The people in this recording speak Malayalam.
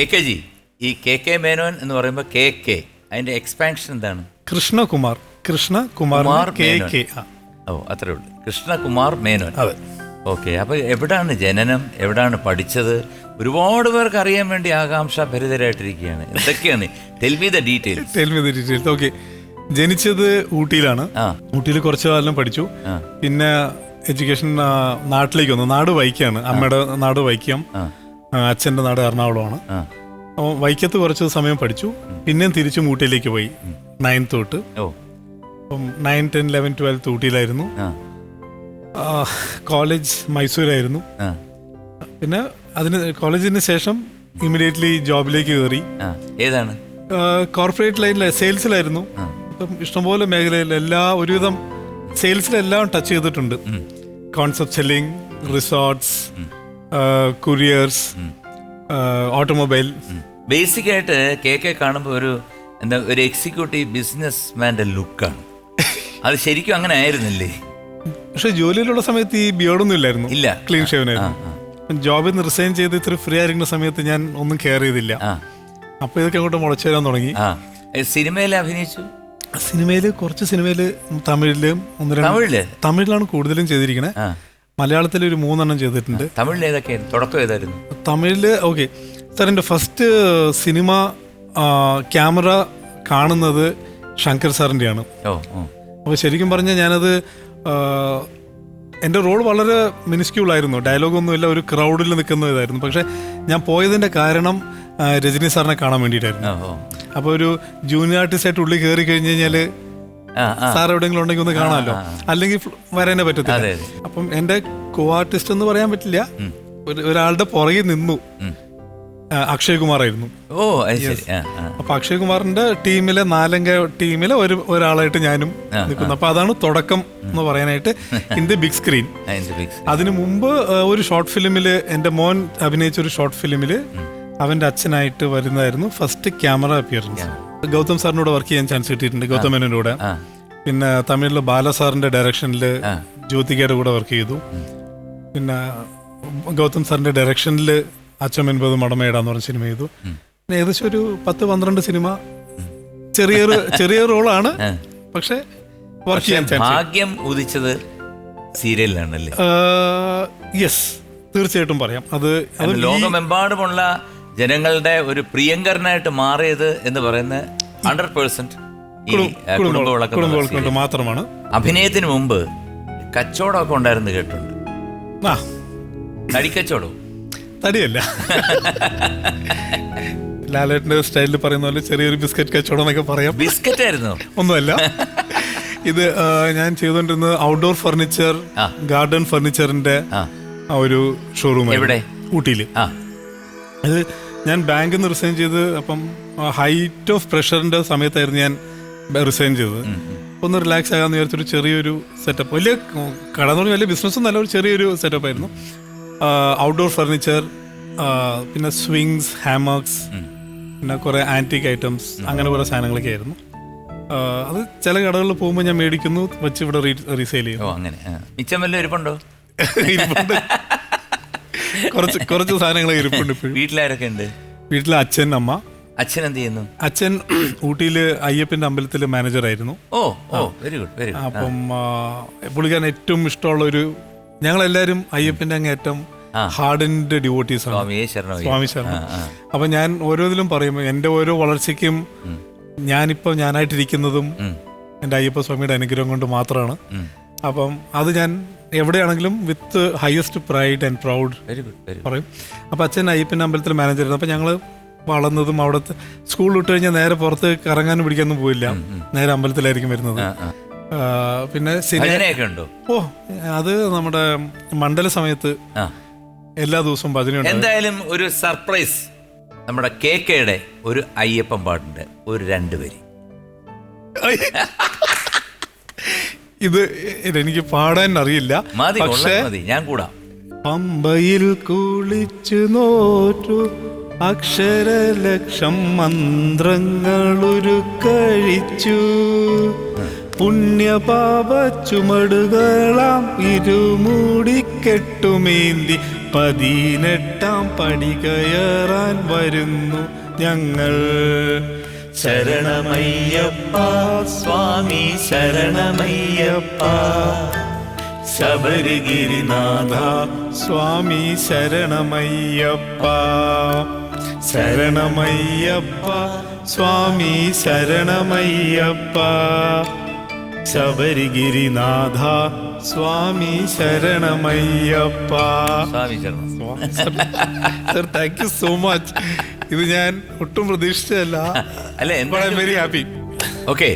കെ കെ ജി ഈ കെ കെ മേനോൻ എന്ന് പറയുമ്പോൾ കെ കെ. അതിന്റെ എക്സ്പാൻഷൻ എന്താണ്? കൃഷ്ണകുമാർ കൃഷ്ണകുമാർ കുമാർ കെ മേനോൻ. കെ ആ, ഓ അത്രേ ഉള്ളൂ. കൃഷ്ണകുമാർ മേനോൻ. അതെ. ഓക്കെ അപ്പൊ എവിടാണ് ജനനം? എവിടാണ് പഠിച്ചത്? ഒരുപാട് പേർക്ക് അറിയാൻ വേണ്ടി ആകാംക്ഷ ഭരിതരായിട്ടിരിക്കുകയാണ് എന്തൊക്കെയാണ് ടെൽ മി ദ ഡീറ്റെയിൽസ് ജനിച്ചത് ഊട്ടിയിലാണ്. ആ. ഊട്ടിയിൽ കുറച്ചു കാലം പഠിച്ചു. ആ. പിന്നെ എഡ്യൂക്കേഷൻ നാട്ടിലേക്ക് വന്നു. നാട് വൈക്കാണ് അമ്മയുടെ നാട് വൈക്കം. ആ, അച്ഛന്റെ നാട് എറണാകുളമാണ്. അപ്പം അപ്പോൾ വൈക്കത്ത് കുറച്ച് സമയം പഠിച്ചു. പിന്നെയും തിരിച്ചും ഊട്ടിയിലേക്ക് പോയി. നയൻത്ത് തൊട്ട്. അപ്പം നയൻ ടെൻ ലെവൻ ട്വൽത്ത് ഊട്ടിയിലായിരുന്നു. കോളേജ് മൈസൂരായിരുന്നു. പിന്നെ അതിന് കോളേജിന് ശേഷം ഇമ്മീഡിയറ്റ്ലി ജോബിലേക്ക് കയറി ഏതാണ്? കോർപ്പറേറ്റ് ലൈനിൽ സെയിൽസിലായിരുന്നു. ഇപ്പം ഇഷ്ടംപോലെ മേഖലയിൽ എല്ലാ ഒരുവിധം സെയിൽസിലെല്ലാം ടച്ച് ചെയ്തിട്ടുണ്ട്. Concept selling resorts couriers automobile basic ആയിട്ട് കെ കെ കാണുമ്പോൾ ഒരു എന്താ ഒരു എക്സിക്യൂട്ടീവ് ബിസിനസ് മാന്റെ ലുക്കാണ് അത് ശരിക്കും അങ്ങനെ ആയിരുന്നില്ലേ? പക്ഷെ ജോലിയിലുള്ള സമയത്ത് ഈ ബിയോഡൊന്നും ഇല്ലായിരുന്നു. ഇല്ല. ക്ലീൻ ഷേവനായിരുന്നു ജോബിൽ നിന്ന് റിസൈൻ ചെയ്ത് ഇത്ര ഫ്രീ ആയിരിക്കുന്ന സമയത്ത് ഞാൻ ഒന്നും കെയർ ചെയ്തില്ല. അപ്പൊ ഇതൊക്കെ അങ്ങോട്ട് മുളച്ചു വരാൻ തുടങ്ങി. സിനിമയിൽ അഭിനയിച്ചു? സിനിമയിൽ കുറച്ച് സിനിമയിൽ തമിഴിലും ഒന്ന് തമിഴിലാണ് കൂടുതലും ചെയ്തിരിക്കണേ. ആ. മലയാളത്തിൽ ഒരു മൂന്നെണ്ണം ചെയ്തിട്ടുണ്ട്. തമിഴിൽ ഏതൊക്കെയായിരുന്നു തുടക്കം ഏതായിരുന്നു? തമിഴിൽ ഓക്കെ. സാർ എന്റെ ഫസ്റ്റ് സിനിമ ക്യാമറ കാണുന്നത് ശങ്കർ സാറിന്റെയാണ്. അപ്പോൾ ശരിക്കും പറഞ്ഞാൽ ഞാനത് എന്റെ റോൾ വളരെ മിനിസ്ക്യൂൾ ആയിരുന്നു. ഡയലോഗൊന്നുമില്ല ഒരു ക്രൗഡിൽ നിൽക്കുന്ന ഇതായിരുന്നു. പക്ഷേ ഞാൻ പോയതിന്റെ കാരണം രജനി സാറിനെ കാണാൻ വേണ്ടിയിട്ടായിരുന്നു. അപ്പോൾ ഒരു ജൂനിയർ ആർട്ടിസ്റ്റ് ഉള്ളിൽ കയറി കഴിഞ്ഞ് കഴിഞ്ഞാൽ സാർ എവിടെയെങ്കിലും ഉണ്ടെങ്കിൽ ഒന്ന് കാണാമല്ലോ. അല്ലെങ്കിൽ വരാനേ പറ്റത്തില്ല. അപ്പം എന്റെ കോ ആർട്ടിസ്റ്റ് എന്ന് പറയാൻ പറ്റില്ല. ഒരാളുടെ പുറകിൽ നിന്നു. അക്ഷയ് കുമാർ ആയിരുന്നു ഓ അപ്പൊ അക്ഷയ് കുമാറിന്റെ ടീമിലെ നാലംഗ ടീമിലെ ഒരു ഒരാളായിട്ട് ഞാനും നിൽക്കുന്നു. അപ്പൊ അതാണ് തുടക്കം എന്ന് പറയാനായിട്ട് ഇൻ ദി ബിഗ് സ്ക്രീൻ. അതിനു മുമ്പ് ഒരു ഷോർട്ട് ഫിലിമിൽ എന്റെ മോൻ അഭിനയിച്ച ഒരു ഷോർട്ട് ഫിലിമിൽ അവന്റെ അച്ഛനായിട്ട് വരുന്നതായിരുന്നു ഫസ്റ്റ് ക്യാമറ അപ്പിയറൻസ്. ഗൗതം സാറിനോട് വർക്ക് ചെയ്യാൻ ചാൻസ് കിട്ടിയിട്ടുണ്ട്. ഗൗതം മേനോട് കൂടെ. പിന്നെ തമിഴിൽ ബാല സാറിന്റെ ഡയറക്ഷനിൽ. ജ്യോതികയുടെ കൂടെ വർക്ക് ചെയ്തു. പിന്നെ ഗൗതം സാറിന്റെ ഡയറക്ഷനിൽ അച്ഛൻ എൻപത് മടമേടാന്ന് പറഞ്ഞ സിനിമ ചെയ്തു. പിന്നെ ഏകദേശം ഒരു പത്ത് പന്ത്രണ്ട് സിനിമ ചെറിയൊരു ചെറിയ റോളാണ്. പക്ഷെ വർക്ക് ചെയ്യാൻ ചാൻസ് ഭാഗ്യം ഉദിച്ചത് സീരിയലിലാണല്ലേ യെസ് തീർച്ചയായിട്ടും പറയാം. അത് ലോകമെമ്പാടുമുള്ള ജനങ്ങളുടെ ഒരു പ്രിയങ്കരനായിട്ട് മാറിയത് എന്ന് പറയുന്ന ഹൺഡ്രഡ് പേഴ്സെന്റ് കുടുംബവിളക്ക് മാത്രമാണ്. അഭിനയത്തിന് മുമ്പ് കച്ചവടമൊക്കെ ഉണ്ടായിരുന്നു കേട്ടുണ്ട് തടിക്കച്ചവടോ തടിയല്ല ലാലേട്ടന്റെ സ്റ്റൈലിൽ പറയുന്ന പോലെ ചെറിയൊരു ബിസ്ക്കറ്റ് കച്ചവടം എന്നൊക്കെ പറയാം. ബിസ്ക്കറ്റ് ആയിരുന്നു ഒന്നുമല്ല. ഇത് ഞാൻ ചെയ്തുകൊണ്ടിരുന്നത് ഔട്ട്ഡോർ ഫർണിച്ചർ. ഗാർഡൻ ഫർണിച്ചറിന്റെ ഒരു ഷോറൂം എവിടെ? ഊട്ടിയിൽ. അത് ഞാൻ ബാങ്കിൽ നിന്ന് റിസൈൻ ചെയ്ത് അപ്പം ഹൈറ്റ് ഓഫ് പ്രഷറിന്റെ സമയത്തായിരുന്നു ഞാൻ റിസൈൻ ചെയ്തത്. ഒന്ന് റിലാക്സ് ആകാന്ന് വിചാരിച്ചൊരു ചെറിയൊരു സെറ്റപ്പ് വലിയ കട എന്ന് പറഞ്ഞാൽ വലിയ ബിസിനസ്സും നല്ല ഒരു ചെറിയൊരു സെറ്റപ്പ് ആയിരുന്നു. ഔട്ട്ഡോർ ഫർണിച്ചർ പിന്നെ സ്വിങ്സ് ഹാമേഴ്സ് പിന്നെ കുറേ ആന്റിക് ഐറ്റംസ് അങ്ങനെ കുറേ സാധനങ്ങളൊക്കെ ആയിരുന്നു. അത് ചില കടകളിൽ പോകുമ്പോൾ ഞാൻ മേടിക്കുന്നു വെച്ച് ഇവിടെ റീസെയിൽ ചെയ്യുന്നു. അങ്ങനെ. മിച്ചം വല്ല ഇരിപ്പുണ്ടോ? ഇരിപ്പുണ്ട്. കുറച്ച് കുറച്ച് സാധനങ്ങളൊക്കെ ഇരിപ്പുണ്ട് ഇപ്പോഴും. വീട്ടിലാരൊക്കെ ഉണ്ട്? വീട്ടിലെ അച്ഛൻ അമ്മ. അച്ഛൻ എന്ത് ചെയ്യുന്നു? അച്ഛൻ ഊട്ടിയിൽ അമ്പലത്തിൽ മാനേജർ ആയിരുന്നു. Oh oh very good very good അപ്പം ആ, പുള്ളിക്കാരൻ ഏറ്റവും ഇഷ്ടമുള്ള ഒരു ഞങ്ങൾ ഞങ്ങളെല്ലാവരും അയ്യപ്പന്റെ അങ്ങേറ്റം ഏറ്റവും ഹാർഡിന്റെ ഡിവോട്ടീസ് ആണ്. സ്വാമിയെ ശരണം സ്വാമി ശർമ്മ ആ. അപ്പൊ ഞാൻ ഓരോതിലും പറയും എന്റെ ഓരോ വളർച്ചയ്ക്കും ഞാനിപ്പോൾ ഞാനായിട്ടിരിക്കുന്നതും എന്റെ എന്റെ അയ്യപ്പ സ്വാമിയുടെ അനുഗ്രഹം കൊണ്ട് മാത്രമാണ്. ഉം. അപ്പം അത് ഞാൻ എവിടെയാണെങ്കിലും with highest pride and proud very good very പറയും. അപ്പം അച്ഛൻ അയ്യപ്പന്റെ അമ്പലത്തിൽ മാനേജർ ആയിരുന്നു. അപ്പം ഞങ്ങൾ വളർന്നതും അവിടുത്തെ സ്കൂൾ വിട്ട് കഴിഞ്ഞാൽ നേരെ പുറത്ത് കറങ്ങാനും പിടിക്കാനൊന്നും പോയില്ല. നേരെ അമ്പലത്തിലായിരിക്കും വരുന്നത്. പിന്നെ സിനി ഭജനയൊക്കെ ഉണ്ടോ? ഓ അത് നമ്മുടെ മണ്ഡല സമയത്ത് എല്ലാ ദിവസവും ഭജന എന്തായാലും ഒരു സർപ്രൈസ് നമ്മുടെ കെ കെയുടെ ഒരു അയ്യപ്പൻ പാട്ടുണ്ട് ഒരു രണ്ട് വരി. ഇത് എനിക്ക് പാടാൻ അറിയില്ല. മതി പക്ഷേ കൊള്ളാം മതി. ഞാൻ കൂടാം. പമ്പയിൽ കുളിച്ചു നോറ്റു അക്ഷരലക്ഷം മന്ത്രങ്ങളൊരു കഴിച്ചു പുണ്യപാപ ചുമടുകളാം ഇരുമൂടിക്കെട്ടുമേന്തി പതിനെട്ടാം പടി കയറാൻ വരുന്നു ഞങ്ങൾ. ശരണമയ്യപ്പ സ്വാമി ശരണമയ്യപ്പ. ശബരിഗിരിനാഥ സ്വാമി ശരണമയ്യപ്പ. ശരണമയ്യപ്പ സ്വാമി ശരണമയ്യപ്പ. ശബരിഗിരിനാഥ സ്വാമി ശരണമയ്യപ്പ. സ്വാമി ശരണം. Sir thank you so much ഇത് ഞാൻ ഒട്ടും പ്രതീക്ഷിച്ചതല്ല. അല്ല വെരി ഹാപ്പി ഓക്കെ